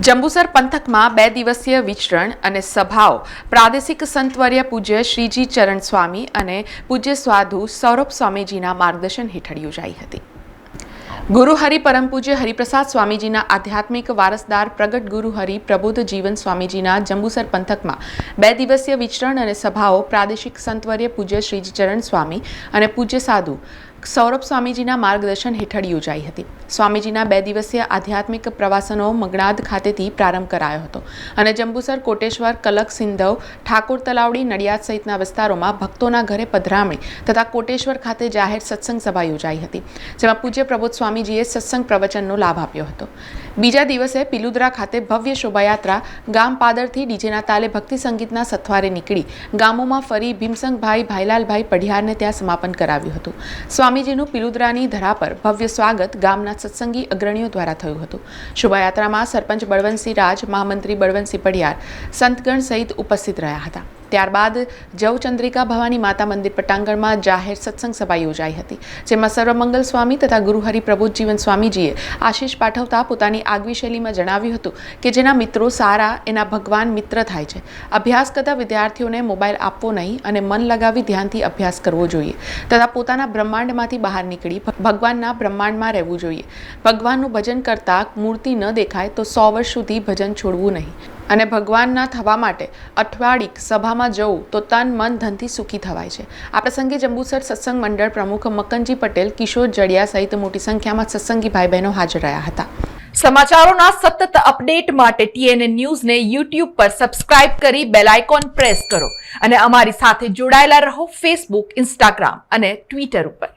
જંબુસર પંથકમાં બે દિવસીય વિચરણ અને સભાઓ, પ્રાદેશિક સંતવર્ય પૂજ્ય શ્રીજી ચરણ સ્વામી અને પૂજ્ય સ્વાધુ સૌરભ સ્વામીજીના માર્ગદર્શન હેઠળ યોજાઈ હતી. ગુરુ હરિ પરમ પૂજ્ય હરિપ્રસાદ સ્વામીજીના આધ્યાત્મિક વારસદાર પ્રગટ ગુરુ હરિ પ્રબુદ્ધ જીવન સ્વામીજીના જંબુસર પંથકમાં બે દિવસીય વિચરણ અને સભાઓ, પ્રાદેશિક સંતવર્ય પૂજ્ય શ્રીજી ચરણ સ્વામી અને પૂજ્ય સાધુ સૌરભ સ્વામીજીના માર્ગદર્શન હેઠળ યોજાઈ હતી. સ્વામીજીના બે દિવસીય આધ્યાત્મિક પ્રવાસનો મગનાદ ખાતેથી પ્રારંભ કરાયો હતો અને જંબુસર, કોટેશ્વર, કલક, સિંધવ, ઠાકોર તલાવડી, નડિયાદ સહિતના વિસ્તારોમાં ભક્તોના ઘરે પધરામણી તથા કોટેશ્વર ખાતે જાહેર સત્સંગ સભા યોજાઈ હતી, જેમાં પૂજ્ય પ્રબોધ સ્વામીજીએ સત્સંગ પ્રવચનનો લાભ આપ્યો હતો. બીજા દિવસે પિલુદરા ખાતે ભવ્ય શોભાયાત્રા ગામ પાદરથી ડીજેના તાલે ભક્તિ સંગીતના સથવારે નીકળી. ગામોમાં ફરી ભીમસંગભાઈ, ભાઈલાલભાઈ પઢિયારને ત્યાં સમાપન કરાવ્યું હતું. સ્વામીજીનું પિલુદરાની ધરા પર ભવ્ય સ્વાગત ગામના સત્સંગી અગ્રણીઓ દ્વારા થયું હતું. શોભાયાત્રામાં સરપંચ બળવંતસિંહ રાજ, મહામંત્રી બળવંતસિંહ પઢિયાર, સંતગણ સહિત ઉપસ્થિત રહ્યા હતા. ત્યારબાદ જવચંદ્રિકા ભવાની માતા મંદિર પટાંગણમાં જાહેર સત્સંગ સભા યોજાઈ હતી, જેમાં સર્વમંગલ સ્વામી તથા ગુરુ હરિ પ્રબોધ જીવન સ્વામીજીએ આશીષ પાઠવતા પોતાની આગવી શૈલીમાં જણાવ્યું હતું કે જેના મિત્રો સારા, એના ભગવાન મિત્ર થાય છે. અભ્યાસ કરતા વિદ્યાર્થીઓને મોબાઈલ આપવો નહીં અને મન લગાવી ધ્યાનથી અભ્યાસ કરવો જોઈએ તથા પોતાના બ્રહ્માંડમાંથી બહાર નીકળી ભગવાનના બ્રહ્માંડમાં રહેવું જોઈએ. ભગવાનનું ભજન કરતા મૂર્તિ ન દેખાય તો સો વર્ષ સુધી ભજન છોડવું નહીં. અને ભગવાનના થવા માટે અઠવાડિક સભામાં જવું તો તન મન ધનથી સુખી થવાય છે. આ પ્રસંગે જંબુસર સત્સંગ મંડળ પ્રમુખ મક્કનજી પટેલ, કિશોર જડિયા સહિત મોટી સંખ્યામાં સત્સંગી ભાઈ બહેનો હાજર રહ્યા હતા. સમાચારોના સતત અપડેટ માટે ટીએનએ ન્યૂઝને યુટ્યુબ પર સબસ્ક્રાઇબ કરી બેલ આઇકોન પ્રેસ કરો અને અમારી સાથે જોડાયેલા રહો ફેસબુક ઇન્સ્ટાગ્રામ અને ટ્વિટર ઉપર.